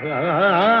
अबीर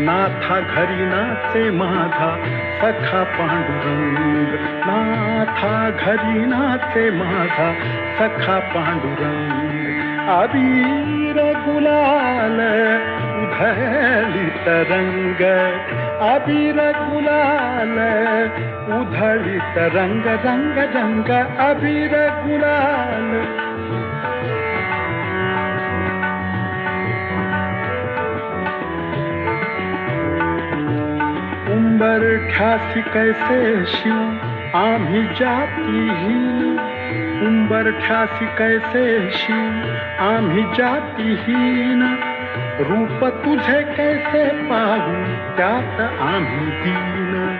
नाथा घरी नाचे माझा सखा पांडुरंग। नाथा घरी नाचे माझा सखा पांडुरंग। अबीर गुलाल उधळी तरंग अबीर गुलाल उधळी तरंग रंग रंग। अबीर गुलाल उंबर ठासी कैसे शिव? आम्ही जातीहीन उंबर ठासी कैसे शिव? आम्ही जातीहीन रूप तुझे कैसे पाहू त्यात आम्ही दीन।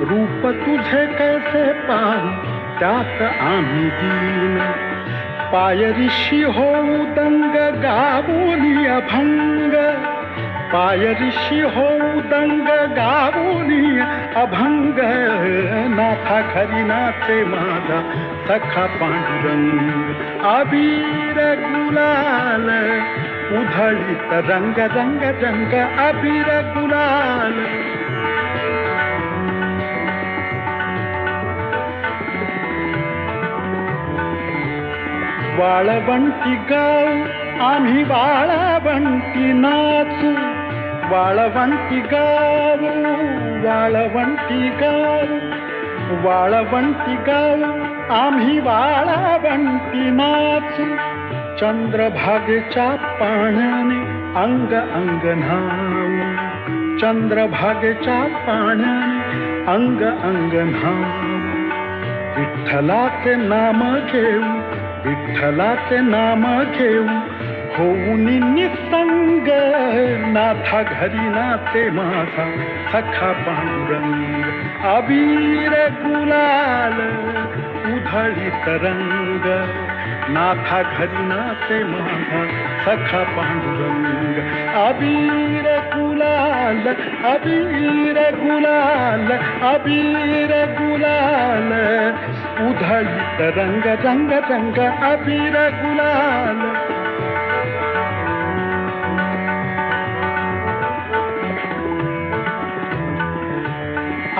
रूप तुझे कैसे पाहू त्यात आम्ही दीन। पायरिशी होऊ, दंग गावोनी अभंग पायरिशी हो दंग गावोनी, अभंग नाथा खरी नाचे माझा सखा पांडुरंग, अबीर गुलाल उधळीत रंग रंग रंग, अबीर गुलाल। वाळवंटी गाव आम्ही वाळवंटी नाचू। वाळवंटी गाव वाळवंटी गाव वाळवंटी गाव आम्ही वाळवंटी नाचू चंद्रभागेच्या पाण्याने अंग अंग न्हाऊ चंद्रभागेच्या पाण्याने अंग अंग न्हाऊ विठ्ठलाचे नाम घेऊ विठ्ठलाचे नाम घेऊ होऊन निसंग नाथा घरी नाचे माझा सखा पांडुरंग अबीर गुलाल उधळी तरंग नाथा घरी नाचे माझा सखा पांडुरंग अबीर गुलाल अबीर गुलाल अबीर गुलाल उधळीत रंग रंग रंग अबीर गुलाल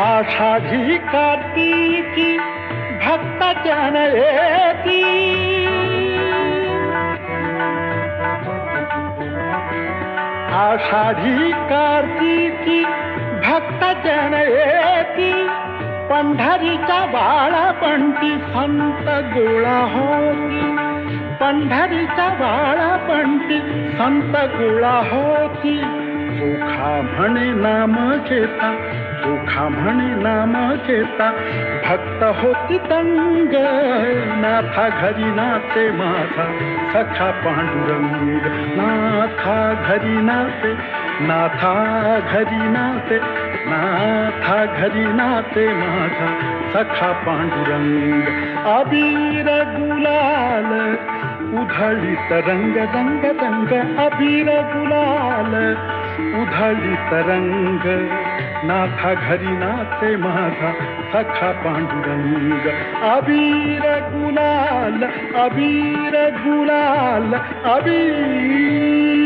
आषाढी कार्तिकी भक्त जन येती आषाढी कार्तिकी भक्त जन येती पंढरीच्या बाळापंटी संत गोळा होती। पंढरीच्या बाळापंटी संत गोळा होती। चोखा म्हणे नाम घेता चोखा म्हणे नाम घेता भक्त होती तंग नाथा घरी नाते माझा सखा पांडुरंग, नाथा घरी नाते, नाथा घरी नाते, नाथा घरी नाते माझा सखा पांडुरंग अबीर गुलाल उधळीत रंग रंग रंग अबीर गुलाल। उधळीत रंग नाथा घरी नाचे माझा सखा पांडुरंग। अबीर गुलाल अबीर गुलाल अबीर